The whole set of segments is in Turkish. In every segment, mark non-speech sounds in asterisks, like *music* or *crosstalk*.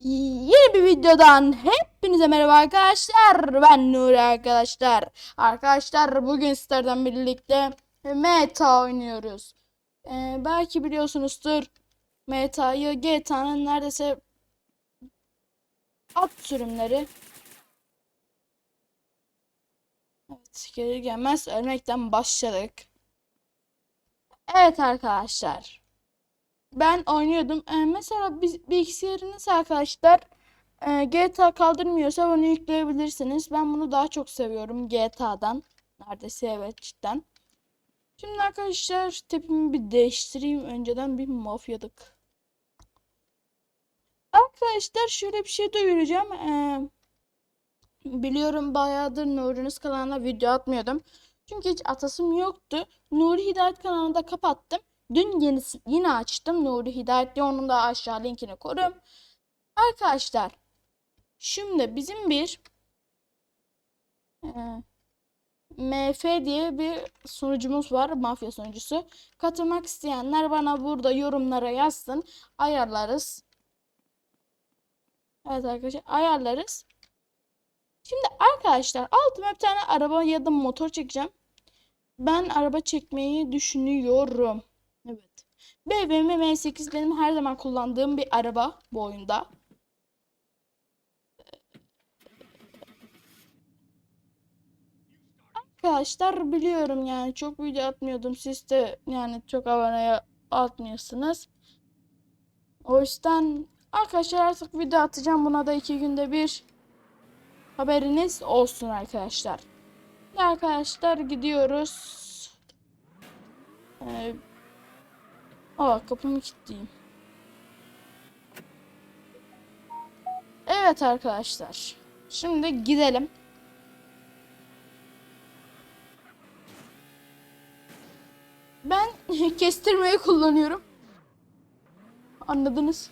Yeni bir videodan hepinize merhaba arkadaşlar. Ben Nuri arkadaşlar. Arkadaşlar bugün sizlerden birlikte Meta oynuyoruz. Ee, belki biliyorsunuzdur. Meta'yı GTA'nın neredeyse at sürümleri. Evet gelir gelmez ölmekten başladık. Evet arkadaşlar. Ben oynuyordum. Ee, mesela biz, bilgisayarınız arkadaşlar e, GTA kaldırmıyorsa bunu yükleyebilirsiniz. Ben bunu daha çok seviyorum GTA'dan. Neredeyse evet cidden. Şimdi arkadaşlar tepimi bir değiştireyim. Önceden bir mafyadık. Arkadaşlar şöyle bir şey duyuracağım. Ee, biliyorum bayağıdır Nuri'niz kanalına video atmıyordum. Çünkü hiç atasım yoktu. Nuri Hidayet kanalını da kapattım. Dün yenisi, yine açtım Nuri Hidayet diye onun da aşağı linkini korum. Arkadaşlar şimdi bizim bir e, MF diye bir sunucumuz var. Mafya sunucusu. Katılmak isteyenler bana burada yorumlara yazsın. Ayarlarız. Evet arkadaşlar ayarlarız. Şimdi arkadaşlar altıma bir tane araba ya da motor çekeceğim. Ben araba çekmeyi düşünüyorum. Evet. BMW M8 benim her zaman kullandığım bir araba bu oyunda. Arkadaşlar biliyorum yani çok video atmıyordum. Siz de yani çok aboneye atmıyorsunuz. O yüzden arkadaşlar artık video atacağım. Buna da iki günde bir haberiniz olsun arkadaşlar. Arkadaşlar gidiyoruz. Ee, Aa kapımı kilitleyeyim. Evet arkadaşlar. Şimdi gidelim. Ben *laughs* kestirmeyi kullanıyorum. Anladınız?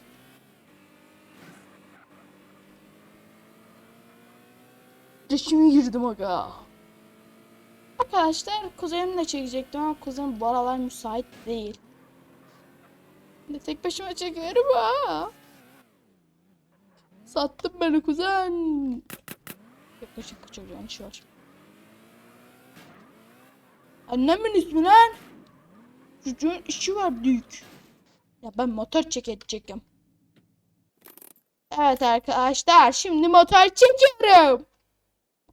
Dişimi girdim aga. Arkadaşlar kuzenimle çekecektim ama kuzenim bu aralar müsait değil. Ne tek başıma çekiyorum ha. Sattın beni kuzen. Yaklaşık çocuğun işi var. Annemin ismi lan. Çocuğun işi var büyük. Ya ben motor çekeceğim. Evet arkadaşlar şimdi motor çekiyorum.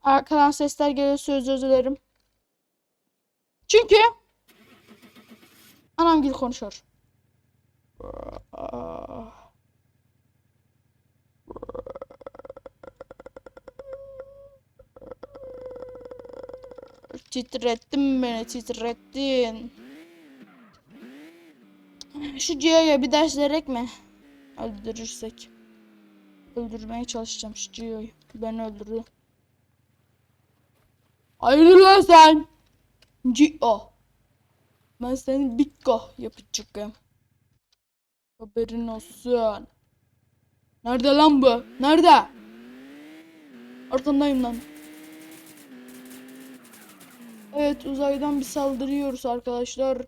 Arkadan sesler geliyorsa özür dilerim. Çünkü anam gibi konuşuyor. Titrettin beni titrettin. Şu Gio'ya bir ders vererek mi? Öldürürsek. Öldürmeye çalışacağım şu Gio'yu. Beni öldürdü. Hayırdır lan sen? Gio. Ben seni Bikko yapacağım. Haberin olsun. Nerede lan bu? Nerede? Arkandayım lan. Evet uzaydan bir saldırıyoruz arkadaşlar.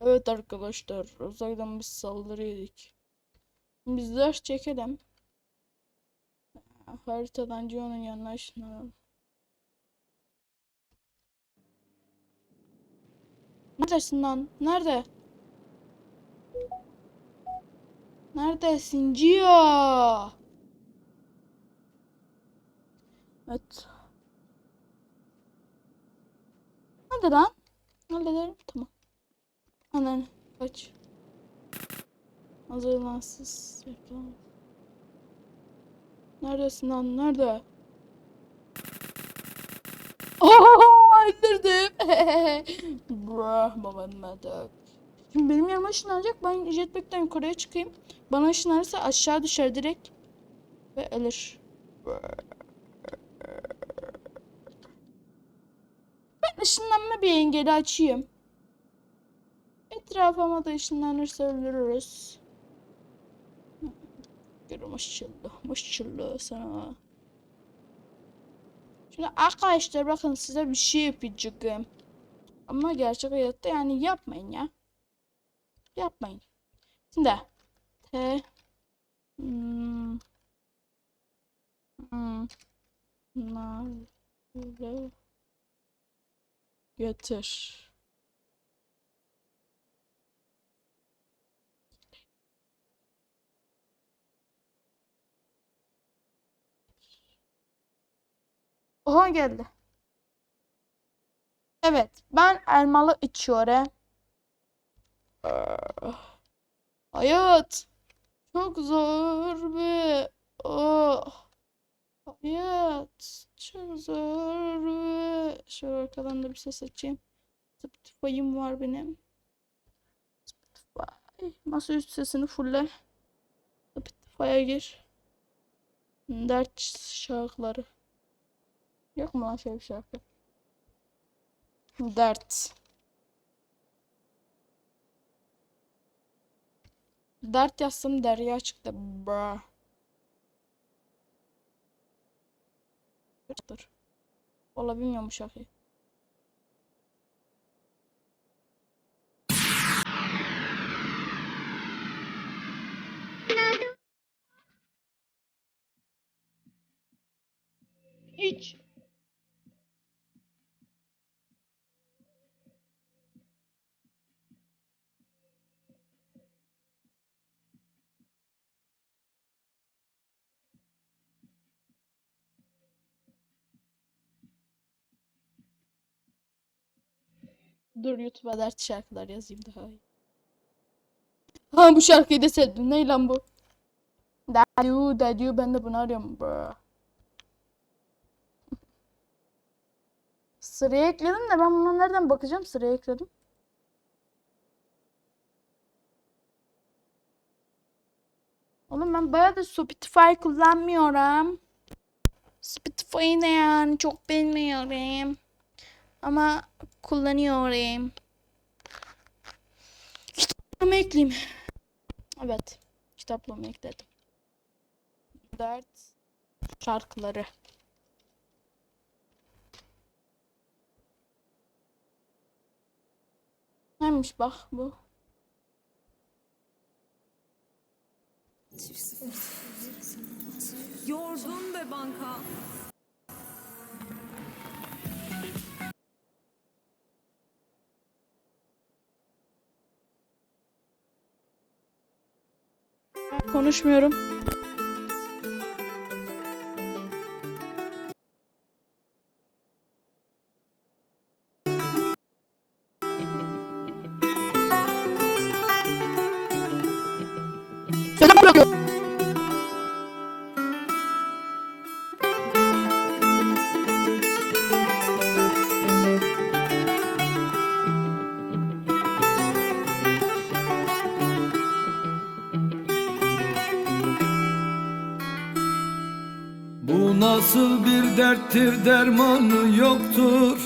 Evet arkadaşlar uzaydan bir saldırı yedik. Biz ders çekelim. Haritadan Gio'nun yanına ışınlanalım. Neredesin lan? Nerede? Neredesin Gio? Evet. Hadi lan. Hallederim. Tamam. Anan kaç. Hazırlansız. Neredesin lan? Nerede? Ooo öldürdüm. *laughs* Bruh babamadık. Şimdi benim yanıma ışınlanacak. Ben jetpack'ten yukarıya çıkayım. Bana ışınlanırsa aşağı düşer direkt. Ve ölür. Ben ışınlanma bir engeli açayım. Etrafıma da ışınlanırsa öldürürüz. Gör maşallah maşallah sana. Şimdi arkadaşlar bakın size bir şey yapacağım. Ama gerçek hayatta yani yapmayın ya. Yapmayın. Şimdi T hmm, Nargile getir. Oha geldi. Evet, ben elmalı içiyorum. Ah. Hayat çok zor ve oh. Hayat çok zor ve şöyle arkadan da bir ses açayım. Spotify'ım var benim. Spotify. Masaüstü sesini fulle. Spotify'a gir. Dert şarkıları. Yok mu lan bir şarkı? Dert. Dert yazsam derya çıktı. Bra. Dur. Valla bilmiyorum bu şarkıyı. Hiç. Dur YouTube'a dert şarkılar yazayım daha iyi. Ha bu şarkıyı da sevdim. Ne lan bu? Dadyu, dadyu ben de bunu arıyorum. Bro. Sıraya ekledim de ben buna nereden bakacağım? Sıraya ekledim. Oğlum ben bayağı da Spotify kullanmıyorum. Spotify ne yani çok bilmiyorum. Ama kullanıyorum. Kitaplığımı ekleyeyim. Evet. Kitaplığımı ekledim. Dert şarkıları. Neymiş bak bu. Yorgun be banka. Konuşmuyorum. Selam bırakıyorum. Nasıl bir derttir dermanı yoktur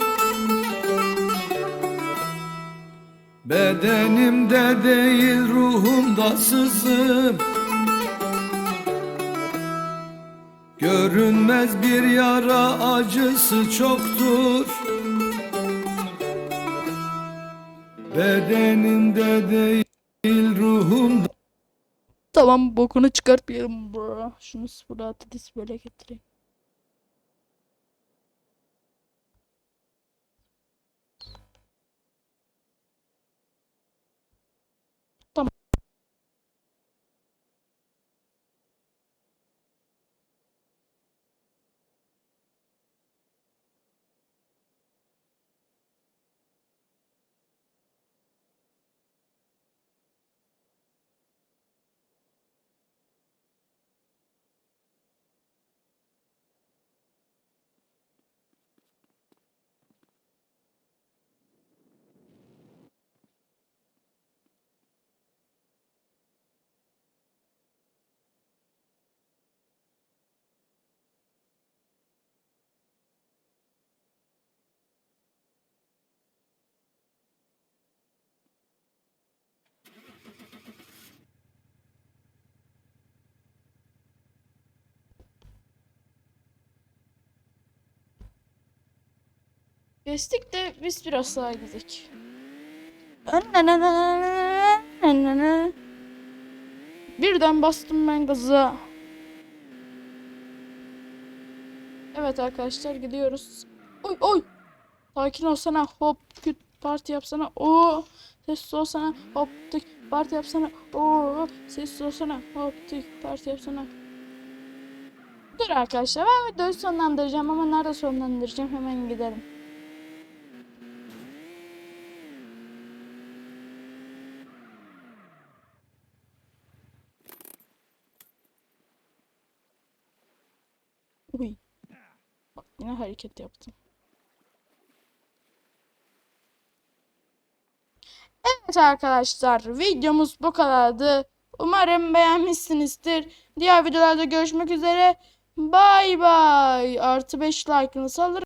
Bedenimde değil ruhumda sızım Görünmez bir yara acısı çoktur Bedenimde değil ruhumda Tamam bokunu çıkartmayalım bro. Şunu sıfıra atıdis böyle getireyim. Kestik de biz biraz daha gidelim. Birden bastım ben gaza. Evet arkadaşlar gidiyoruz. Oy oy. Sakin olsana. Hop küt parti yapsana. Oo. Sessiz olsana. Hop tık parti yapsana. Oo. Sessiz olsana. Hop tık parti yapsana. Dur arkadaşlar ben videoyu sonlandıracağım ama nerede sonlandıracağım hemen gidelim. Uy. Bak yine hareket yaptım. Evet arkadaşlar videomuz bu kadardı. Umarım beğenmişsinizdir. Diğer videolarda görüşmek üzere. Bay bay. Artı 5 like'ınızı alırım.